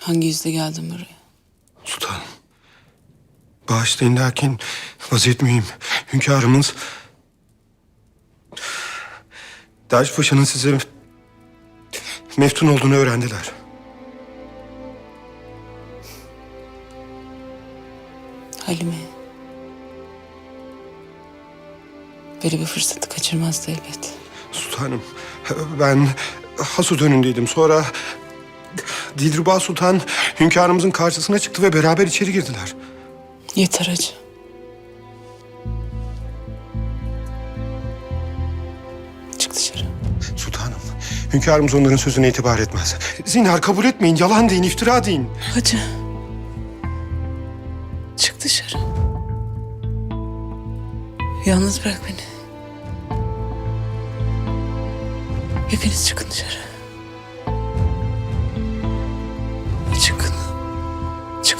Hangi yüzle geldin buraya? Sultanım. Bağışlayın lakin vaziyet mühim. Hünkârımız... Derviş Paşa'nın size meftun olduğunu öğrendiler. Halime. Böyle bir fırsatı kaçırmazdı elbet. Sultanım, ben Hasut önündeydim. Sonra Dilruba Sultan hünkârımızın karşısına çıktı ve beraber içeri girdiler. Yeter acı. Çık dışarı. Sultanım, hünkârımız onların sözüne itibar etmez. Zinhar kabul etmeyin, yalan deyin, iftira deyin. Hacı. Çık dışarı. Yalnız bırak beni. Hepiniz çıkın dışarı.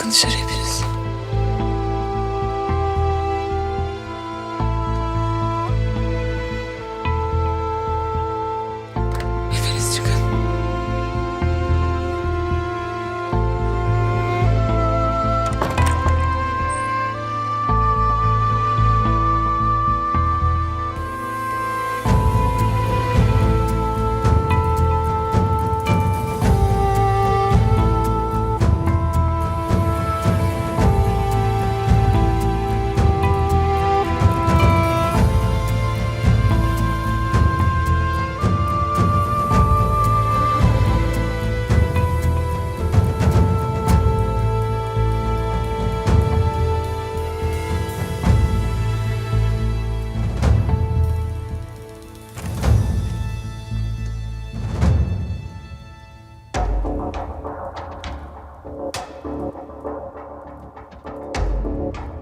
Çıkın dışarı hepiniz.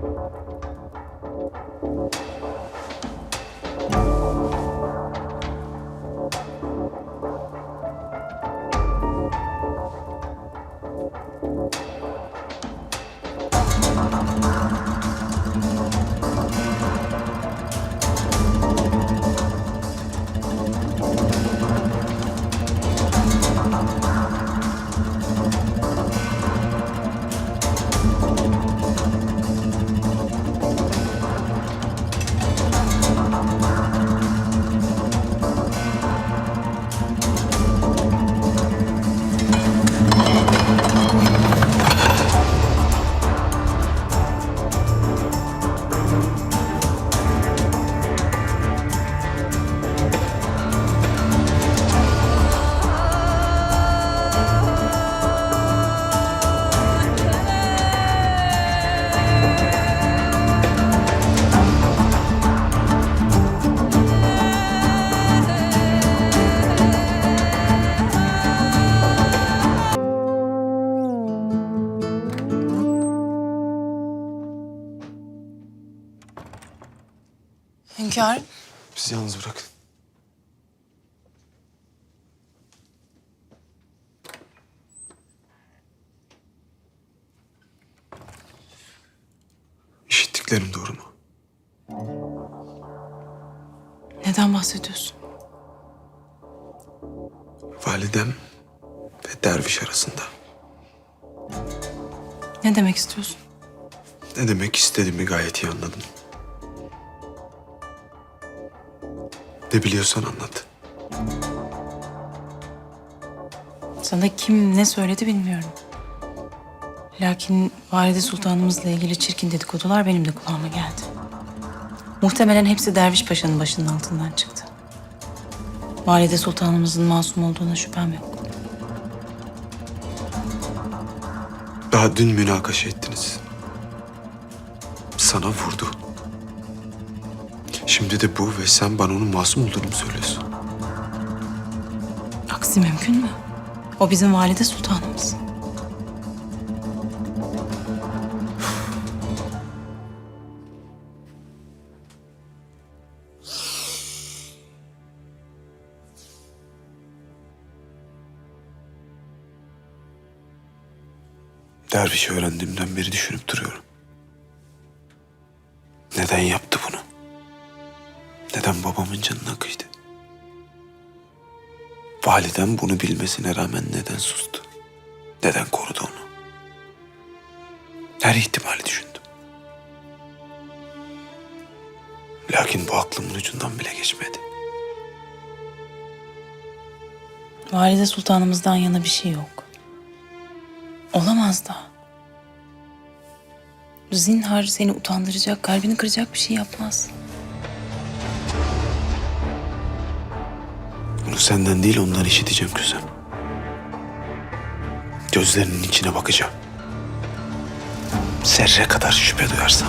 Hepiniz çıkın. Hünkârım. Bizi yalnız bırakın. İşittiklerim doğru mu? Neden bahsediyorsun? Validem ve derviş arasında. Ne demek istiyorsun? Ne demek istediğimi gayet iyi anladım. Ne biliyorsan anlat. Sana kim ne söyledi bilmiyorum. Lakin Valide Sultanımızla ilgili çirkin dedikodular benim de kulağıma geldi. Muhtemelen hepsi Derviş Paşa'nın başının altından çıktı. Valide Sultanımızın masum olduğuna şüphem yok. Daha dün münakaşa ettiniz. Sana vurdu. Şimdi de bu ve sen bana onun masum olduğunu mu söylüyorsun? Aksi mümkün mü? O bizim Valide Sultanımız. Dervişi öğrendiğimden beri düşünüp duruyorum. Neden yaptı Neden babamın canına kıydı? Validen bunu bilmesine rağmen neden sustu? Neden korudu onu? Her ihtimali düşündüm. Lakin bu aklımın ucundan bile geçmedi. Valide sultanımızdan yana bir şey yok. Olamaz da. Zinhar seni utandıracak, kalbini kıracak bir şey yapmaz. Senden değil ondan işiteceğim Güzem. Gözlerinin içine bakacağım. Zerre kadar şüphe duyarsam